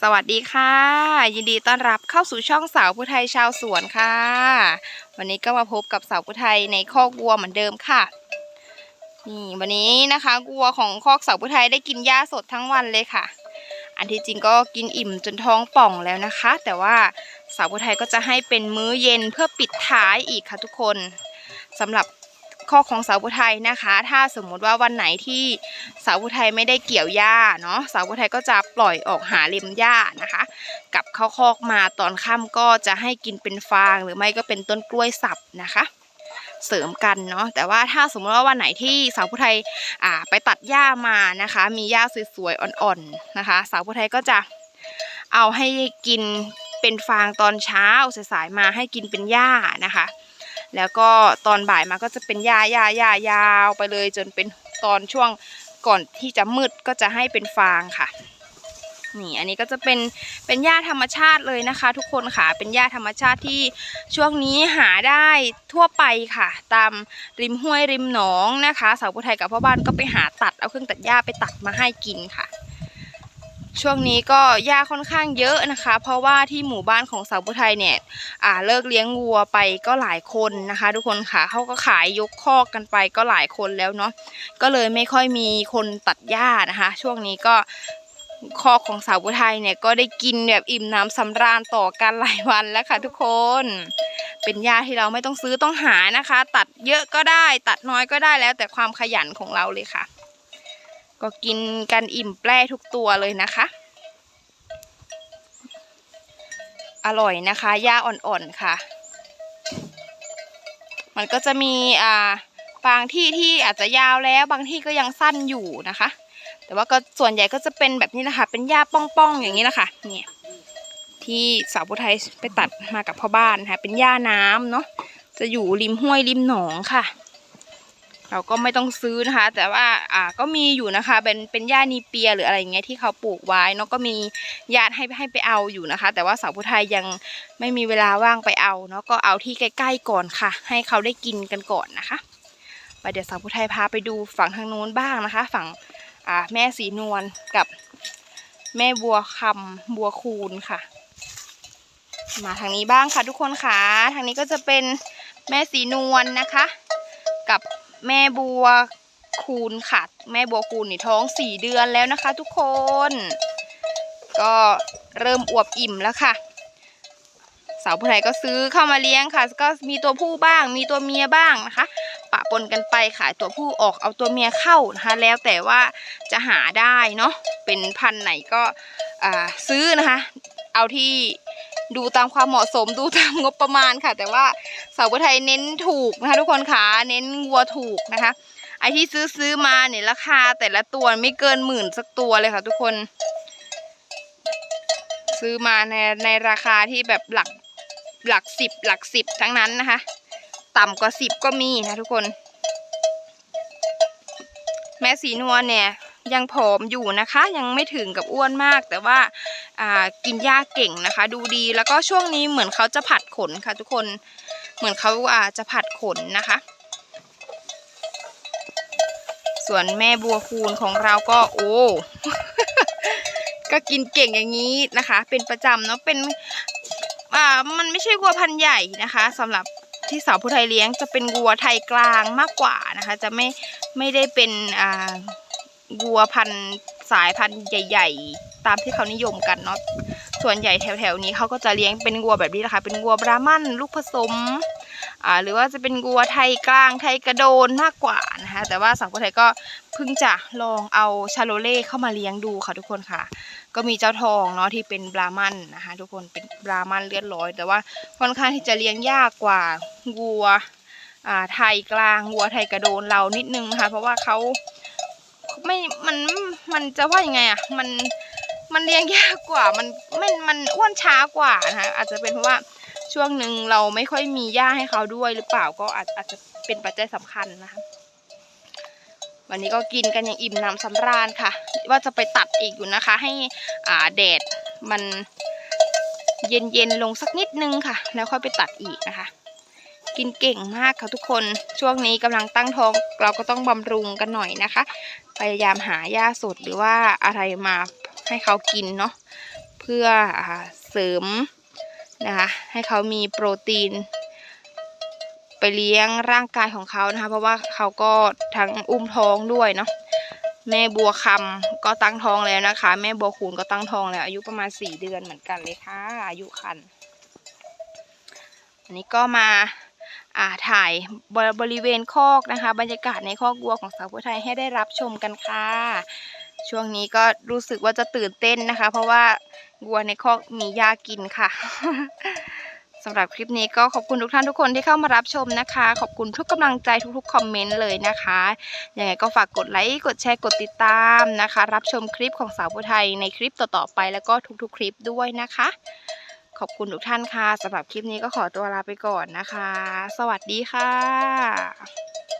สวัสดีค่ะ ยินดีต้อนรับเข้าสู่ช่องสาวผู้ไทยชาวสวนค่ะ วันนี้ก็มาพบกับสาวผู้ไทยในคอกวัวเหมือนเดิมค่ะนี่วันนี้นะคะวัวของคอกสาวผู้ไทยได้กินหญ้าสดทั้งวันเลยค่ะ อันที่จริงก็กินอิ่มจนท้องป่องแล้วนะคะ แต่ว่าสาวผู้ไทยก็จะให้เป็นมื้อเย็นเพื่อปิดท้ายอีกค่ะทุกคนสำหรับคอของสาวผู้ไทยนะคะ ถ้าสมมุติว่าวันไหนที่สาวผู้ไทยไม่ได้เกี่ยวหญ้าเนาะสาวผู้ไทยก็จะ ปล่อยออกหาเล็มหญ้านะคะกลับเข้าคอกมาตอนค่ำก็จะให้กินเป็นฟาง หรือไม่ก็เป็นต้นกล้วยสับนะคะเสริมกันเนาะแต่ว่าถ้าสมมติว่าวันไหนที่สาวผู้ไทยอ่าไปตัดหญ้ามานะคะ มีหญ้าสวยๆอ่อนๆนะคะ สาวผู้ไทยก็จะเอาให้กินเป็นฟางตอนเช้าสายๆมาให้กินเป็นหญ้านะคะ แล้วก็ตอนบ่ายมาก็จะเป็นหญ้าหญ้าหญ้ายาวไปเลยจนเป็นตอนช่วงก่อนที่จะมืดก็จะให้เป็นฟางค่ะ นี่อันนี้ก็จะเป็นเป็นหญ้าธรรมชาติเลยนะคะ ทุกคนค่ะเป็นหญ้าธรรมชาติที่ช่วงนี้หาได้ทั่วไปค่ะ ตามริมห้วยริมหนองนะคะสาวผู้ไทยกับพ่อบ้านก็ไปหาตัดเอาเครื่องตัดหญ้าไปตัดมาให้กินค่ะ ช่วงนี้ก็หญ้าค่อนข้างเยอะนะคะ เพราะว่าที่หมู่บ้านของสาวผู้ไทยเนี่ยอ่าเลิกเลี้ยงวัวไปก็หลายคนนะคะ ทุกคนค่ะเขาก็ขายยกคอกกันไปก็หลายคนแล้วเนาะก็เลยไม่ค่อยมีคนตัดหญ้านะคะ ช่วงนี้ก็ คอกของสาวผู้ไทยเนี่ยก็ได้กินแบบอิ่มน้ำสำราญต่อกันหลายวันแล้วค่ะทุกคน เป็นหญ้าที่เราไม่ต้องซื้อต้องหานะคะ ตัดเยอะก็ได้ ตัดน้อยก็ได้แล้วแต่ความขยันของเราเลยค่ะ ก็กินกันอิ่มแปร่ทุกตัวเลยนะคะ อร่อยนะคะหญ้าอ่อนๆค่ะ มันก็จะมีอ่าบางที่ที่อาจจะยาวแล้วบางที่ก็ยังสั้นอยู่นะคะ แต่ว่าก็ส่วนใหญ่ก็จะเป็นแบบนี้นะคะ เป็นหญ้าป้องๆอย่างนี้นะคะเนี่ยที่สาวผู้ไทยไปตัดมากับพ่อบ้านนะคะเป็นหญ้าน้ำเนาะจะอยู่ริมห้วยริมหนองค่ะ เราก็ไม่ต้องซื้อนะคะ แต่ว่าอ่าก็มีอยู่นะคะ เป็นเป็นหญ้านีเปียหรืออะไรอย่างเงี้ยที่เขาปลูกไว้เนาะก็มีญาติให้ให้ไปเอาอยู่นะคะ แต่ว่าสาวผู้ไทยยังไม่มีเวลาว่างไปเอาเนาะก็เอาที่ใกล้ๆก่อนค่ะ ให้เขาได้กินกันก่อนนะคะไปเดี๋ยวสาวผู้ไทยพาไปดูฝั่งทางโน้นบ้างนะคะ ฝั่ง อ่าแม่สีนวลกับแม่บัวคำบัวคูณค่ะ มาทางนี้บ้างค่ะทุกคนค่ะทางนี้ก็จะเป็นแม่สีนวลนะคะ กับแม่บัวคูณค่ะ แม่บัวคูณนี่ท้องสี่เดือนแล้วนะคะ ทุกคน ก็เริ่มอวบอิ่มแล้วค่ะ สาวผู้ไทยก็ซื้อเข้ามาเลี้ยงค่ะ ก็มีตัวผู้บ้าง มีตัวเมียบ้างนะคะ ปนกันไปขายตัวผู้ออกเอาตัวเมียเข้านะคะแล้วแต่ว่าจะหาได้เนาะเป็นพันธุ์ไหนก็ซื้อนะคะ เอาที่ดูตามความเหมาะสมดูตามงบประมาณค่ะ แต่ว่าสาวไทยเน้นถูกนะคะ ทุกคนค่ะเน้นวัวถูกนะคะ ไอที่ซื้อซื้อมาเนี่ยราคาแต่ละตัวไม่เกินหมื่นสักตัวเลยค่ะ ทุกคน ซื้อมาในในราคาที่แบบหลักหลักสิบหลักสิบทั้งนั้นนะคะ ต่ำกว่าสิบก็มีนะทุกคน แม่สีนวลเนี่ยยังผอมอยู่นะคะ ยังไม่ถึงกับอ้วนมาก แต่ว่าากินหญ้าเก่งนะคะ ดูดีแล้วก็ช่วงนี้เหมือนเขาจะผัดขนค่ะทุกคนเหมือนเขาอาจะผัดขนนะคะ ส่วนแม่บัวคูณของเราก็โอ้ก็กินเก่งอย่างนี้นะคะ เป็นประจำเนาะเป็นอ่ามันไม่ใช่วัวพันธุ์ใหญ่นะคะสำหรับ ที่สาวผู้ไทยเลี้ยงจะเป็นวัวไทยกลางมากกว่านะคะ จะไม่ไม่ได้เป็นอ่าวัวพันธุ์สายพันธุ์ใหญ่ ๆ ตามที่เขานิยมกันเนาะส่วนใหญ่แถวๆนี้เขาก็จะเลี้ยงเป็นวัวแบบนี้นะคะเป็นวัวบรามันลูกผสมอ่าหรือว่าจะเป็นวัวไทยกลางไทยกระโดนมากกว่านะคะแต่ว่าสาวผู้ไทยก็เพิ่งจะลองเอาชาโลเล่เข้ามาเลี้ยงดูค่ะทุกคนค่ะ ก็มีเจ้าทองเนาะที่เป็นบราหมันนะคะทุกคนเป็นบราหมันเลือดร้อย แต่ว่าค่อนข้างที่จะเลี้ยงยากกว่าวัวอ่าไทยกลางวัวไทยกระโดนเรานิดนึงนะคะเพราะว่าเขาไม่มันมันจะว่ายังไงอะมันมันเลี้ยงยากกว่ามันไม่มันอ้วนช้ากว่านะคะอาจจะเป็นเพราะว่าช่วงหนึ่งเราไม่ค่อยมีหญ้าให้เขาด้วยหรือเปล่าก็อาจอาจจะเป็นปัจจัยสำคัญนะคะ วันนี้ก็กินกันอย่างอิ่มหนำสำราญค่ะ ว่าจะไปตัดอีกอยู่นะคะ ให้อ่าแดดมันเย็นเย็นๆลงสักนิดนึงค่ะ แล้วค่อยไปตัดอีกนะคะ กินเก่งมากค่ะทุกคนช่วงนี้กำลังตั้งท้องเราก็ต้องบำรุงกันหน่อยนะคะ พยายามหาหญ้าสดหรือว่าอะไรมาให้เขากินเนาะเพื่ออเสริมนะคะ ให้เขามีโปรตีน ไปเลี้ยงร่างกายของเขานะคะ เพราะว่าเขาก็ทั้งอุ้มท้องด้วยเนาะแม่บัวคำก็ตั้งท้องแล้วนะคะ แม่บัวคูณก็ตั้งท้องแล้ว อายุประมาณสี่เดือนเหมือนกันเลยค่ะอายุคันอันนี้ก็มาอ่าถ่ายบบริเวณคอกนะคะ บรรยากาศในคอกวัวของสาวผู้ไทยให้ได้รับชมกันค่ะ ช่วงนี้ก็รู้สึกว่าจะตื่นเต้นนะคะ เพราะว่าวัวในคอกมีหญ้ากินค่ะำหรับคลิปนี้ก็ขอบคุณทุกท่านทุกคนที่เข้ามารับชมนะคะ ขอบคุณทุกกำลังใจทุกๆคอมเมนต์เลยนะคะยังไงก็ฝากกดไลค์กดแชร์กดติดตามนะคะ รับชมคลิปของสาวผู้ไทยในคลิปต่อๆไปแล้วก็ทุกๆ คลิปด้วยนะคะ ขอบคุณทุกท่านค่ะสำหรับคลิปนี้ก็ขอตัวลาไปก่อนนะคะ สวัสดีค่ะ